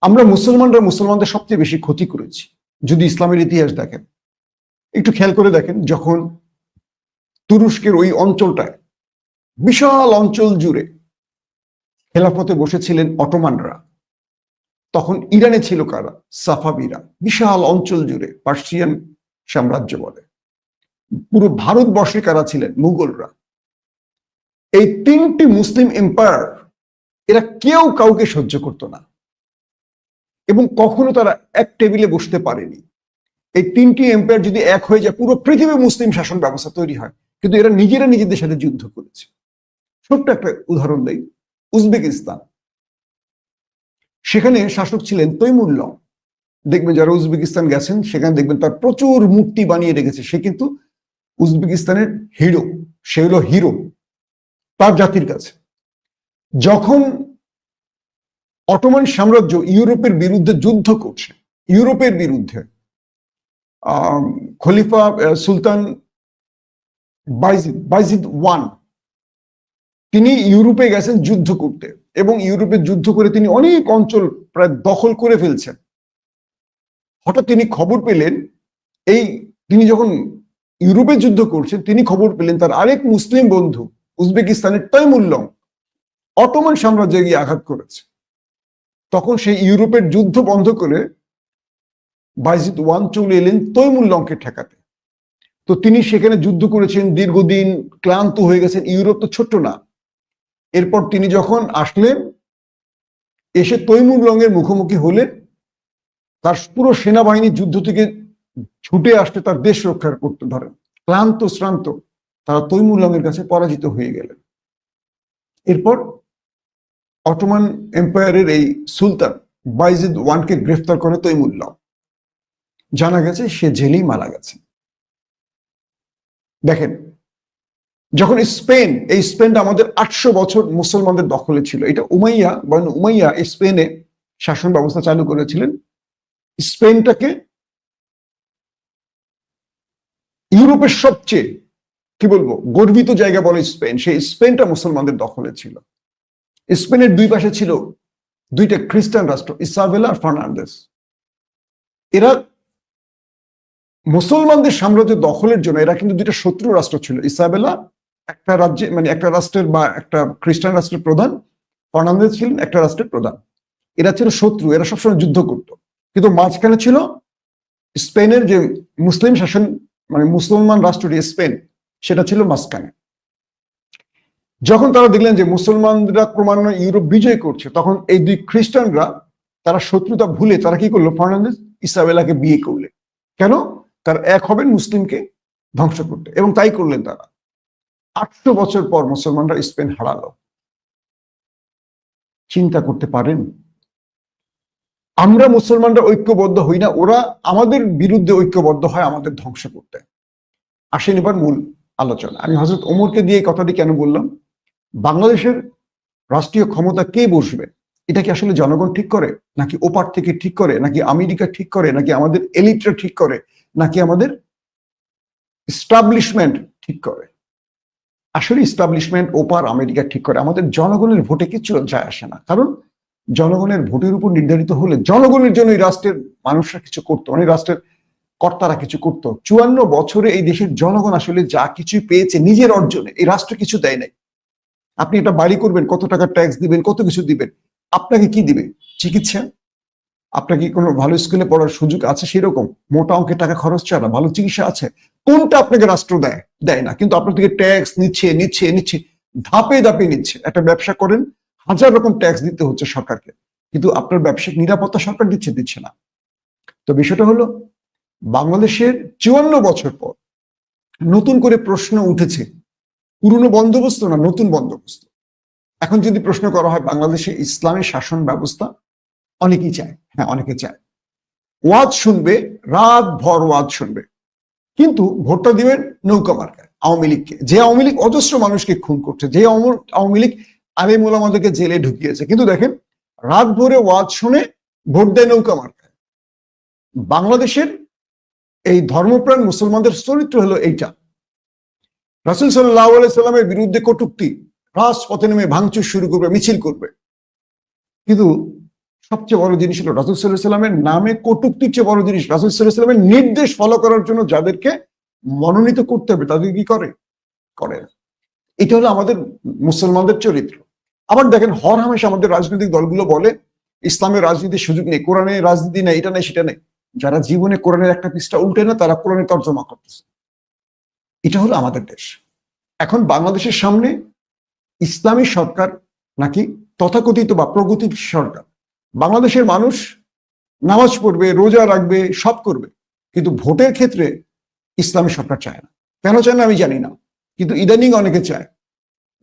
আমরা মুসলমানরা মুসলমানদের সবচেয়ে বেশি ক্ষতি করেছি। যদি ইসলামের ইতিহাস দেখেন, একটু খেয়াল করে দেখেন, যখন তুরস্কের ওই অঞ্চলটায়, বিশাল অঞ্চল জুড়ে খেলাফতে বসেছিলেন অটোমানরা, তখন ইরানে ছিল কারা? সাফাবিরা। বিশাল অঞ্চল জুড়ে পার্সিয়ান সাম্রাজ্য বলে। পুরো ভারতবর্ষে কারা ছিলেন? মুঘলরা। এই তিনটি মুসলিম এম্পায়ার, এরা কেউ কাউকে সহ্য করতো না। এবং কখনো তারা এক টেবিলে বসতে পারেনি। এই তিনটি এম্পায়ার যদি এক হয়ে যায়, পুরো পৃথিবী মুসলিম শাসন ব্যবস্থা তৈরি হয়। কিন্তু এরা নিজেরা নিজেদের সাথে যুদ্ধ করেছে। ছোট্ট একটা উদাহরণ দেয় উজবেকিস্তান। সেখানে শাসক ছিলেন তৈমুল্লাহ দেখবেন যারা উজবেকিস্তান গেছেন, সেখানে দেখবেন তার প্রচুর মূর্তি বানিয়ে রেখেছে। সে কিন্তু উজবেকিস্তানের হিরো সে হলো হিরো তার জাতির কাছে। যখন অটোমান সাম্রাজ্য ইউরোপের বিরুদ্ধে যুদ্ধ করছে। ইউরোপের বিরুদ্ধে। খলিফা সুলতান বাইজিদ ওয়ান। তিনি ইউরোপে গেছেন যুদ্ধ করতে এবং ইউরোপে যুদ্ধ করে তিনি অনেক অঞ্চল প্রায় দখল করে ফেলছেন। হঠাৎ তিনি খবর পেলেন, এই তিনি যখন ইউরোপে যুদ্ধ করছেন, তিনি খবর পেলেন তার আরেক মুসলিম বন্ধু, উজবেকিস্তানের তৈমুল্লং, অটোমান সাম্রাজ্যে গিয়ে আঘাত করেছে। তখন সেই ইউরোপের যুদ্ধ বন্ধ করে বাইজিদ ওয়ান চলে এলেন তৈমুল্লংকে ঠেকাতে। তো তিনি সেখানে যুদ্ধ করেছেন, দীর্ঘদিন ক্লান্ত হয়ে গেছেন। ইউরোপ তো ছোট্ট না। এরপর তিনি যখন আসলেন, এসে তৈমুল্লংয়ের মুখোমুখি হলেন। তার পুরো সেনাবাহিনী যুদ্ধ থেকে ছুটে আসতে তার দেশ রক্ষা করতে ধরেন। ক্লান্ত শ্রান্ত তারা তৈমুল্লংয়ের কাছে পরাজিত হয়ে গেলেন। এরপর অটোমান এম্পায়ারের এই সুলতান বাইজিদ ওয়ানকে গ্রেফতার করে তৈমুল্লং জানা গেছে সে জেলেই মারা গেছে। দেখেন, যখন স্পেন, এই স্পেনটা আমাদের আটশো বছর মুসলমানদের দখলে ছিল। এটা উমাইয়া বা উমাইয়া স্পেনে শাসন ব্যবস্থা চালু করেছিলেন। স্পেনটাকে ইউরোপের সবচেয়ে, কি বলব, গর্বিত জায়গা বলে স্পেন। সেই স্পেনটা মুসলমানদের দখলে ছিল। স্পেনের দুই পাশে ছিল দুইটা খ্রিস্টান রাষ্ট্র, ইসাবেলা আর ফার্নান্ডেস এরা মুসলমানদের সাম্রাজ্য দখলের জন্য, এরা কিন্তু দুইটা শত্রু রাষ্ট্র ছিল, ইসাবেলা একটা রাজ্যে মানে একটা রাষ্ট্রের বা একটা খ্রিস্টান রাষ্ট্রের প্রধান ফার্নান্দেজ ছিলেন একটা রাষ্ট্রের প্রধান। এরা ছিল শত্রু, এরা সবসময় যুদ্ধ করত। কিন্তু মাঝখানে ছিল স্পেনের যে মুসলিম শাসন মানে মুসলমান রাষ্ট্রটি স্পেন, সেটা ছিল মাঝখানে। যখন তারা দেখলেন যে মুসলমানরা ক্রমান্বয়ে ইউরোপ বিজয় করছে, তখন এই দুই খ্রিস্টানরা, তারা শত্রুতা ভুলে, তারা কি করল? ফার্নান্দেজ ইসাবেলাকে বিয়ে করলে। কেন? তার এক হবেন মুসলিমকে ধ্বংস করতে। এবং তাই করলেন তারা। আটশো বছর পর মুসলমানরা স্পেন হারালো। চিন্তা করতে পারেন? আমরা মুসলমানরা ঐক্যবদ্ধ হই না, ওরা আমাদের বিরুদ্ধে ঐক্যবদ্ধ হয় আমাদের ধ্বংস করতে। আসেন এবার মূল আলোচনা। আমি হজরত ওমরকে দিয়ে এই কথাটি কেন বললাম? বাংলাদেশের রাষ্ট্রীয় ক্ষমতা কে বসবে? এটা কি আসলে জনগণ ঠিক করে? নাকি ওপার থেকে ঠিক করে? নাকি আমেরিকা ঠিক করে? নাকি আমাদের এলিটরা ঠিক করে? নাকি আমাদের স্টাবলিশমেন্ট ঠিক করে? আসলে স্টাবলিশমেন্ট ওপার, আমেরিকা ঠিক করে। আমাদের জনগণের ভোটে কিছু যায় আসে না। কারণ জনগণের ভোটের উপর নির্ধারিত হলে জনগণের জন্য এই রাষ্ট্রের মানুষরা কিছু করতো অনেক রাষ্ট্রের কর্তারা কিছু করত। চুয়ান্ন বছরে এই দেশের জনগণ আসলে যা কিছু পেয়েছে নিজের অর্জনে, এই রাষ্ট্র কিছু দেয় নাই। আপনি একটা বাড়ি করবেন, কত টাকা ট্যাক্স দিবেন, কত কিছু দিবেন, আপনাকে কি দিবে? চিকিৎসা? আপনাকে কোনো ভালো স্কুলে পড়ার সুযোগ আছে সেরকম? মোটা অঙ্কের টাকা খরচ ছাড়া, ভালো চিকিৎসা আছে? কোনটা আপনাকে রাষ্ট্র দেয়? দেয় না। কিন্তু আপনার থেকে ট্যাক্স নিচ্ছে নিচ্ছে নিচ্ছে, ধাপে ধাপে নিচ্ছে। একটা ব্যবসা করেন, হাজার রকম ট্যাক্স দিতে হচ্ছে সরকারকে। কিন্তু আপনার ব্যবসায়িক নিরাপত্তা সরকার দিচ্ছে দিচ্ছে না। তো বিষয়টা হলো, বাংলাদেশের চুয়ান্ন বছর পর নতুন করে প্রশ্ন উঠেছে পুরনো বন্দোবস্ত না নতুন বন্দোবস্ত? এখন যদি প্রশ্ন করা হয় বাংলাদেশে ইসলামের শাসন ব্যবস্থা, অনেকেই চায় হ্যাঁ অনেকে চায়। ওয়াজ শুনবে, রাত ভর ওয়াজ শুনবে। কিন্তু ভোটটা দিবেন নৌকা মার্কায়, আওয়ামী লীগকে। যে আওয়ামী লীগ অজস্র মানুষকে খুন করছে, যে আওয়ামী- লীগ আলিম ওলামাদেরকে জেলে ঢুকিয়েছে। কিন্তু দেখেন, রাত ভরে ওয়াজ শুনে ভোট দেয় নৌকা মার্কায়। বাংলাদেশের এই ধর্মপ্রাণ মুসলমানদের চরিত্র হলো এইটা। রাসুল সাল্লাহ সাল্লামের বিরুদ্ধে কটুক্তি, রাজপথে নেমে ভাঙচুর শুরু করবে, মিছিল করবে। কিন্তু সবচেয়ে বড় জিনিস হলো রাসুল সাল্লাহ সাল্লামের নামে কটুক্তির চেয়ে বড় জিনিস রাসুল সাল্লাহ সাল্লামের নির্দেশ ফলো করার জন্য যাদেরকে মনোনীত করতে হবে, তাদের কি করে? করে না। এটা হলো আমাদের মুসলমানদের চরিত্র। আবার দেখেন, হর হামেশা আমাদের রাজনৈতিক দলগুলো বলে, ইসলামের রাজনীতির সুযোগ নেই কোরআনে রাজনীতি নেই, এটা নেই, সেটা নেই। যারা জীবনে কোরআনের একটা পৃষ্ঠা উল্টে না, তারা কোরআনে তর্জমা করতেছে। এটা হলো আমাদের দেশ। এখন বাংলাদেশের সামনে ইসলামী সরকার নাকি তথাকথিত বা প্রগতির সরকার। বাংলাদেশের মানুষ নামাজ পড়বে, রোজা রাখবে, সব করবে। কিন্তু ভোটের ক্ষেত্রে ইসলামী সরকার চায় না। কেন চায় না আমি জানি না। কিন্তু ইদানিং অনেকে চায়।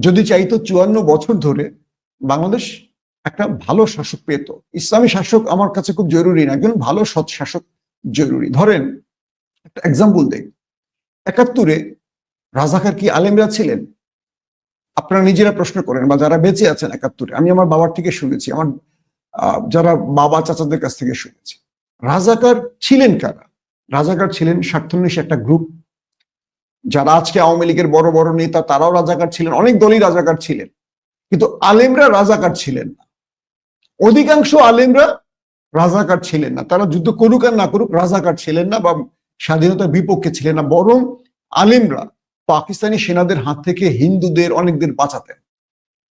যদি চাইতো চুয়ান্ন বছর ধরে বাংলাদেশ একটা ভালো শাসক পেত। ইসলামী শাসক আমার কাছে খুব জরুরি না, একজন ভালো সৎ শাসক জরুরি। ধরেন, একটা এক্সাম্পল দেই। একাত্তরে রাজাকার কি আলেমরা ছিলেন? আপনারা নিজেরা প্রশ্ন করেন, বা যারা বেঁচে আছেন একাত্তরে, আমি আমার বাবার থেকে শুনেছি, আমার যারা বাবা চাচাদের কাছ থেকে শুনেছি। রাজাকার ছিলেন কারা? রাজাকার ছিলেন স্বার্থন্বেষী একটা গ্রুপ যারা আজকে আওয়ামী লীগের বড় বড় নেতা, তারাও রাজাকার ছিলেন, অনেক দলই রাজাকার ছিলেন। কিন্তু আলেমরা রাজাকার ছিলেন না। অধিকাংশ আলেমরা রাজাকার ছিলেন না। তারা যুদ্ধ করুক আর না করুক, রাজাকার ছিলেন না, বা স্বাধীনতার বিপক্ষে ছিলেন না, বরং আলেমরা পাকিস্তানি সেনাদের হাত থেকে হিন্দুদের অনেকদের বাঁচাতেন।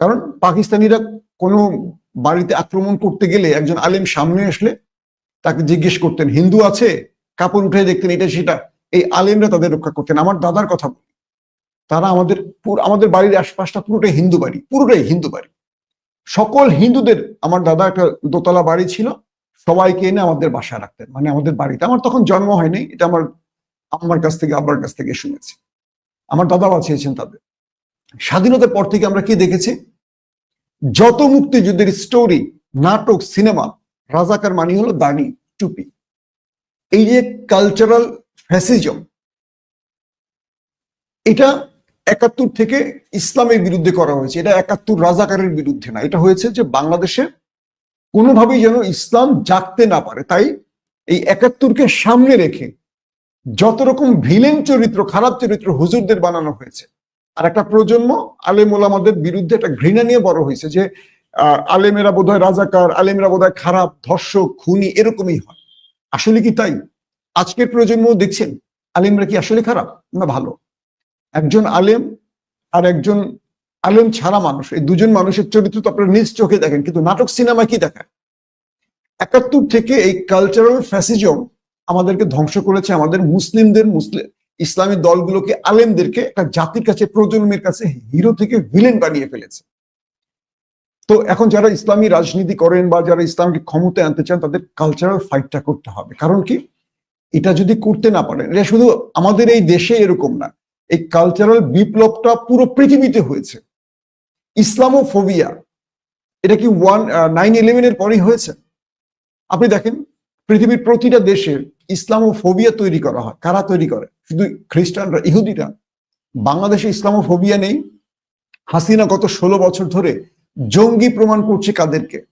কারণ পাকিস্তানিরা কোনো বাড়িতে আক্রমণ করতে গেলে একজন আলেম সামনে আসলে তাকে জিজ্ঞেস করতেন, হিন্দু আছে? কাপড় উঠে দেখতেন, এটা সেটা। এই আলেমরা তাদের রক্ষা করতেন। আমার দাদার কথা বলি, তারা আমাদের আমাদের বাড়ির আশপাশটা পুরোটাই হিন্দু বাড়ি, পুরোটাই হিন্দু বাড়ি। সকল হিন্দুদের, আমার দাদা একটা দোতলা বাড়ি ছিল সবাইকে এনে আমাদের বাসায় রাখতেন। মানে আমাদের বাড়িতে। আমার তখন জন্ম হয়নি, এটা আমার আমার কাছ থেকে, আব্বার কাছ থেকে শুনেছি। আমার দাদা বাঁচিয়েছেন তাদের। স্বাধীনতার পর থেকে আমরা কি দেখেছি? যত মুক্তিযুদ্ধের স্টোরি নাটক সিনেমা রাজাকার মানি হলো দানি, টুপি। এই যে কালচারাল ফ্যাসিজম এটা একাত্তর থেকে ইসলামের বিরুদ্ধে করা হয়েছে। এটা একাত্তর রাজাকারের বিরুদ্ধে না। এটা হয়েছে যে বাংলাদেশে কোনোভাবেই যেন ইসলাম জাগতে না পারে। তাই এই একাত্তরকে সামনে রেখে যত রকম ভিলেন চরিত্র, খারাপ চরিত্র হুজুরদের বানানো হয়েছে, আর একটা প্রজন্ম আলেম ওলামাদের বিরুদ্ধে একটা ঘৃণা নিয়ে বড় হয়েছে যে আলেমেরা বোধহয় রাজাকার, আলেমেরা বোধহয় খারাপ, ধর্ষক, খুনি, এরকমই হয়। আসলে কি তাই? আজকের প্রজন্ম দেখছেন, আলেমরা কি আসলে খারাপ না ভালো? একজন আলেম আর একজন আলেম ছাড়া মানুষ, এই দুজন মানুষের চরিত্র তো আপনারা নিজ চোখে দেখেন, কিন্তু নাটক, সিনেমা কি দেখায়? একাত্তর থেকে এই কালচারাল ফ্যাসিজম আমাদেরকে ধ্বংস করেছে আমাদের মুসলিমদের মুসলিম ইসলামী দলগুলোকে আলেমদেরকে একটা জাতির কাছে, প্রজন্মের কাছে হিরো থেকে ভিলেন বানিয়ে ফেলেছে। তো এখন যারা ইসলামী রাজনীতি করেন বা যারা ইসলামকে ক্ষমতায় আনতে চান, তাদের কালচারাল ফাইটটা করতে হবে। কারণ কি? এটা যদি করতে না পারেন, এটা শুধু আমাদের এই দেশে এরকম না, এই কালচারাল বিপ্লবটা পুরো পৃথিবীতে হয়েছে। ইসলামোফোবিয়া। এটা কি ওয়ান নাইন ইলেভেনের পরেই হয়েছে? আপনি দেখেন, পৃথিবীর প্রতিটা দেশে ইসলামোফোবিয়া তৈরি করা হয়। কারা তৈরি করে? শুধু খ্রিস্টানরা, ইহুদিরা। বাংলাদেশে ইসলামোফোবিয়া নেই। হাসিনা গত ষোলো বছর ধরে জঙ্গি প্রমাণ করছে কাদেরকে?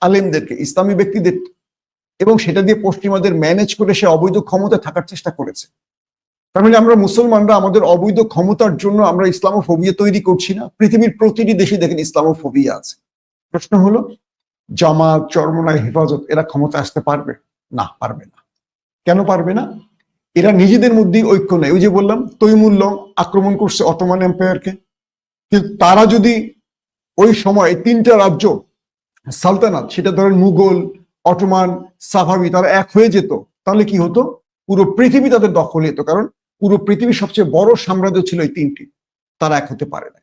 আলেমদেরকে, ইসলামী ব্যক্তিদের। এবং সেটা দিয়ে পশ্চিমাদের ম্যানেজ করে সে অবৈধ ক্ষমতা থাকার চেষ্টা করেছে। তার মানে আমরা মুসলমানরা আমাদের অবৈধ ক্ষমতার জন্য আমরা ইসলামোফোবিয়া তৈরি করছি না। পৃথিবীর প্রতিটি দেশে দেখেন ইসলামোফোবিয়া আছে। প্রশ্ন হলো, জামাত চরমনায় হেফাজত, এরা ক্ষমতা আসতে পারবে? না পারবে না। কেন পারবে না? এরা নিজেদের মধ্যেই ঐক্য নেই ওই যে বললাম তৈমুল্য আক্রমণ করছে অটোমান এম্পায়ারকে। কিন্তু তারা যদি ওই সময় তিনটা রাজ্য, সালতানাত, সেটা ধরেন মুঘল, অটোমান, সাফাবি, তারা এক হয়ে যেত, তাহলে কি হতো? পুরো পৃথিবী তাদের দখলে যেত। কারণ পুরো পৃথিবীর সবচেয়ে বড় সাম্রাজ্য ছিল এই তিনটি। তারা এক হতে পারে না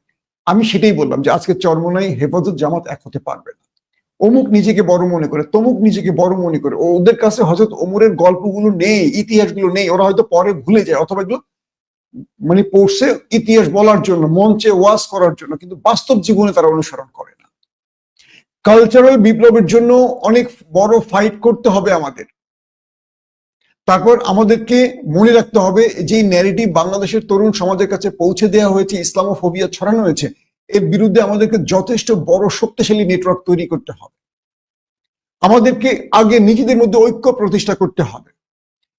আমি সেটাই বললাম যে আজকে চরমনাই, হেফাজত, জামাত এক হতে পারবে না। অমুক নিজেকে বড় মনে করে, তমুক নিজেকে বড় মনে করে। ওদের কাছে হজরত ওমরের গল্পগুলো নেই, ইতিহাসগুলো নেই, ওরা হয়তো পরে ভুলে যায়, অথবা এগুলো মানে পড়ছে ইতিহাস বলার জন্য, মঞ্চে ওয়াজ করার জন্য, কিন্তু বাস্তব জীবনে তারা অনুসরণ করে না। কালচারাল বিপ্লবের জন্য অনেক বড় ফাইট করতে হবে আমাদের। তারপর আমাদেরকে মনে রাখতে হবে যে ন্যারেটিভ বাংলাদেশের তরুণ সমাজের কাছে পৌঁছে দেওয়া হয়েছে ইসলাম ও ইসলামোফোবিয়া ছড়ানো হয়েছে, এর বিরুদ্ধে আমাদেরকে যথেষ্ট বড় শক্তিশালী নেটওয়ার্ক তৈরি করতে হবে। আমাদেরকে আগে নিজেদের মধ্যে ঐক্য প্রতিষ্ঠা করতে হবে।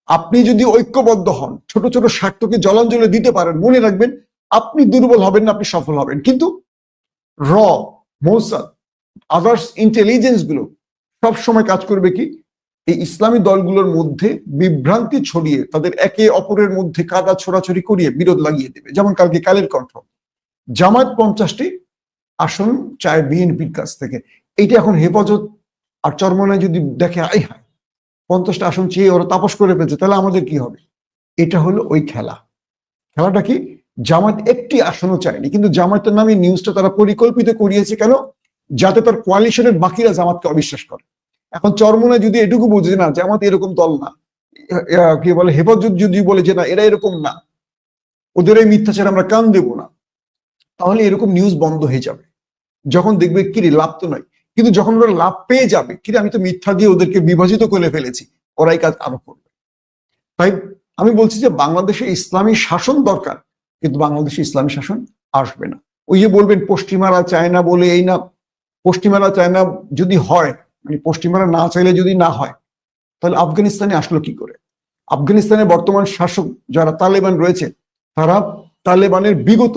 আপনি যদি ঐক্যবদ্ধ হন, ছোট ছোট স্বার্থকে জলাঞ্জলি দিতে পারেন, মনে রাখবেন আপনি দুর্বল হবেন না, আপনি সফল হবেন। কিন্তু র মৌসাদ আদার্স ইন্টেলিজেন্সগুলো সব সময় কাজ করবে কি? এই ইসলামী দলগুলোর মধ্যে বিভ্রান্তি ছড়িয়ে, তাদের একে অপরের মধ্যে কাদা ছোড়াছড়ি করিয়ে বিরোধ লাগিয়ে দেবে, যেমন কালকে কালের কণ্ঠ। জামাত পঞ্চাশটি আসন চায় বিএনপির কাছ থেকে। এইটা এখন হেফাজত আর চরমনায় যদি দেখে, আই হায়, পঞ্চাশটা আসন চেয়ে ওরা তাপস করে ফেলছে, তাহলে আমাদের কি হবে? এটা হলো ওই খেলা। খেলাটা কি? জামাত একটি আসনও চায়নি, কিন্তু জামাতের নামে নিউজটা তারা পরিকল্পিত করিয়েছে কেন? যাতে তার কোয়ালিশনের বাকিরা জামাতকে অবিশ্বাস করে। এখন চরমনে যদি এটুকু বোঝে না, জামাত এরকম দল না কি বলে, হেফাজত যদি বলে যে না, এরা এরকম না। ওদের এই মিথ্যাচার আমরা কান দেব না। তাহলে এরকম নিউজ বন্ধ হয়ে যাবে। যখন দেখবে, কিরে, লাভ তো নয় কিন্তু যখন ওরা লাভ পেয়ে যাবে, কিরে, আমি তো মিথ্যা দিয়ে ওদেরকে বিভাজিত করে ফেলেছি, ওরাই কাজ আরও করবে। তাই আমি বলছি যে, বাংলাদেশে ইসলামী শাসন দরকার, কিন্তু বাংলাদেশে ইসলামী শাসন আসবে না। ওই যে বলবেন, পশ্চিমারা চায় না বলে এই না, পশ্চিমারা চায় না যদি হয় মানে পশ্চিমারা না চাইলে যদি না হয়, তাহলে আফগানিস্তানে আসলো কি করে? আফগানিস্তানে বর্তমান শাসক যারা তালেবান রয়েছে, তারা তালেবানের বিগত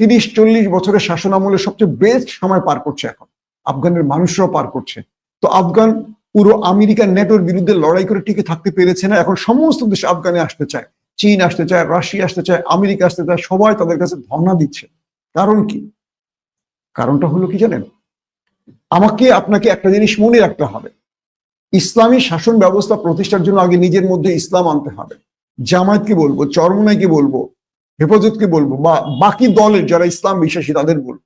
তিরিশ, চল্লিশ বছরের শাসন আমলে সবচেয়ে বেস্ট সময় পার করছে এখন। আফগানের মানুষরাও পার করছে। তো আফগান পুরো আমেরিকার নেটোর বিরুদ্ধে লড়াই করে টিকে থাকতে পেরেছে না। এখন সমস্ত দেশ আফগানে আসতে চায়, চীন আসতে চায়, রাশিয়া আসতে চায়, আমেরিকা আসতে চায়, সবাই তাদের কাছে ধর্ণা দিচ্ছে। কারণ কি? কারণটা হলো কি জানেন? আমাকে আপনাকে একটা জিনিস মনে রাখতে হবে। ইসলামী শাসন ব্যবস্থা প্রতিষ্ঠার জন্য আগে নিজের মধ্যে ইসলাম আনতে হবে। জামায়াতকে বলব, চরমনাইকে বলব, হেফাজতকে বলব বা বাকি দলের যারা ইসলাম বিশ্বাসী তাদের বলব।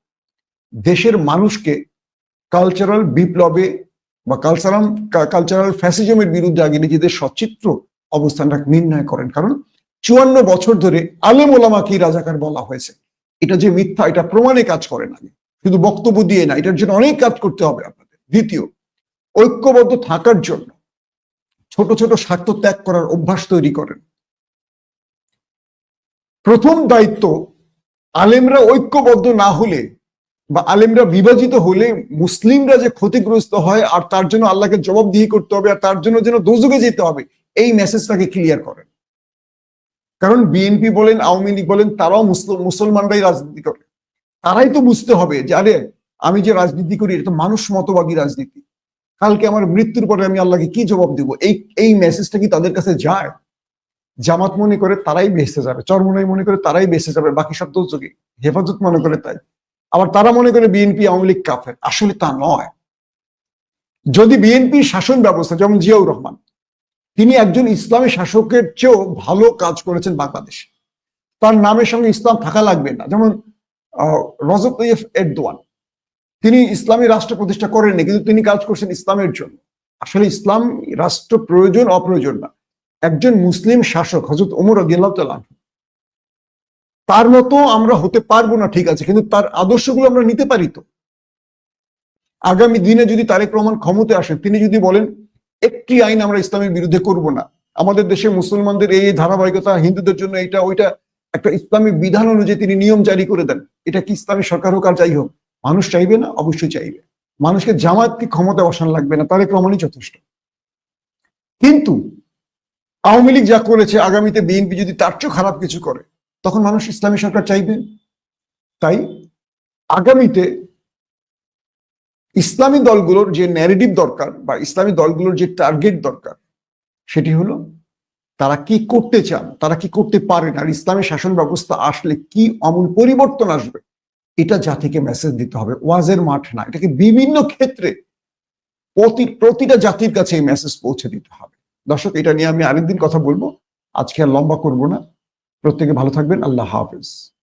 দেশের মানুষকে কালচারাল বিপ্লবে বা কালচারাল কালচারাল ফ্যাসিজমের বিরুদ্ধে আগে নিজেদের সচিত্র অবস্থানটা নির্ণয় করেন। কারণ চুয়ান্ন বছর ধরে আলেম ওলামাকে রাজাকার বলা হয়েছে। এটা যে মিথ্যা, এটা প্রমাণে কাজ করে না। শুধু বক্তব্য দিয়ে না, এটার জন্য অনেক কাজ করতে হবে আপনাদের। দ্বিতীয়, ঐক্যবদ্ধ থাকার জন্য ছোট ছোট স্বার্থ ত্যাগ করার অভ্যাস তৈরি করেন। প্রথম দায়িত্ব, আলেমরা ঐক্যবদ্ধ না হলে বা আলেমরা বিভাজিত হলে মুসলিমরা যে ক্ষতিগ্রস্ত হয় আর তার জন্য আল্লাহকে জবাবদিহি করতে হবে আর তার জন্য যেন দোজুকে যেতে হবে, এই মেসেজটাকে ক্লিয়ার করেন। কারণ বিএনপি বলেন, আওয়ামী লীগ বলেন, তারাও মুসলমানরাই রাজনীতি করে। তারাই তো বুঝতে হবে যে, আরে, আমি যে রাজনীতি করি, এটা তো মানুষ মতবাদী রাজনীতি। কালকে আমার মৃত্যুর পরে আমি আল্লাহকে কি জবাব দেবো? এই এই মেসেজটা কি তাদের কাছে যায়? জামাত মনে করে তারাই বেসে যাবে, চরমনাই মনে করে তারাই বেসে যাবে, বাকি সব দোষযোগী হেফাজত মনে করে তাই। আবার তারা মনে করে বিএনপি, আওয়ামী লীগ কাফের, আসলে তা নয়। যদি বিএনপি শাসন ব্যবস্থা, যেমন জিয়াউর রহমান, তিনি একজন ইসলামী শাসকের চেয়েও ভালো কাজ করেছেন বাংলাদেশে, তার নামের সঙ্গে ইসলাম থাকা লাগবে না। যেমন রজব এরদোয়ান। তিনি ইসলামী রাষ্ট্র প্রতিষ্ঠা করেননি কিন্তু তিনি কাজ করছেন ইসলামের জন্য। আসলে ইসলাম রাষ্ট্র প্রয়োজন অপ্রয়োজন না। একজন মুসলিম শাসক হজরত ওমর আনহু, তার মতো আমরা হতে পারব না ঠিক আছে কিন্তু তার আদর্শগুলো আমরা নিতে পারি তো। আগামী দিনে যদি তারেক রহমান ক্ষমতায় আসেন তিনি যদি বলেন একটি আইন আমরা ইসলামের বিরুদ্ধে করব না। আমাদের দেশে মুসলমানদের এই ধারাবাহিকতা হিন্দুদের জন্য এটা ওইটা একটা ইসলামী বিধান অনুযায়ী তিনি নিয়ম জারি করে দেন। এটা কি ইসলামী সরকার হোক আর যাই হোক, মানুষ চাইবে না? অবশ্যই চাইবে। মানুষকে জামাতকে ক্ষমতা বসানো লাগবে না, তারেক রহমানই যথেষ্ট। কিন্তু আওয়ামী লীগ যা করেছে, আগামীতে বিএনপি যদি তার চেয়েও খারাপ কিছু করে, তখন মানুষ ইসলামী সরকার চাইবে? তাই আগামীতে ইসলামী দলগুলোর যে ন্যারেটিভ দরকার বা ইসলামী দলগুলোর যে টার্গেট দরকার, সেটি হলো তারা কি করতে চান, তারা কি করতে পারেন আর ইসলামের শাসন ব্যবস্থা আসলে কি আমূল পরিবর্তন আসবে, এটা জাতিকে মেসেজ দিতে হবে। ওয়াজের মাঠ না, এটাকে বিভিন্ন ক্ষেত্রে প্রতি, প্রতিটা জাতির কাছে এই মেসেজ পৌঁছে দিতে হবে। দর্শক, এটা নিয়ে আমি আরেকদিন কথা বলব। আজকে আর লম্বা করব না। প্রত্যেকে ভালো থাকবেন। আল্লাহ হাফেজ।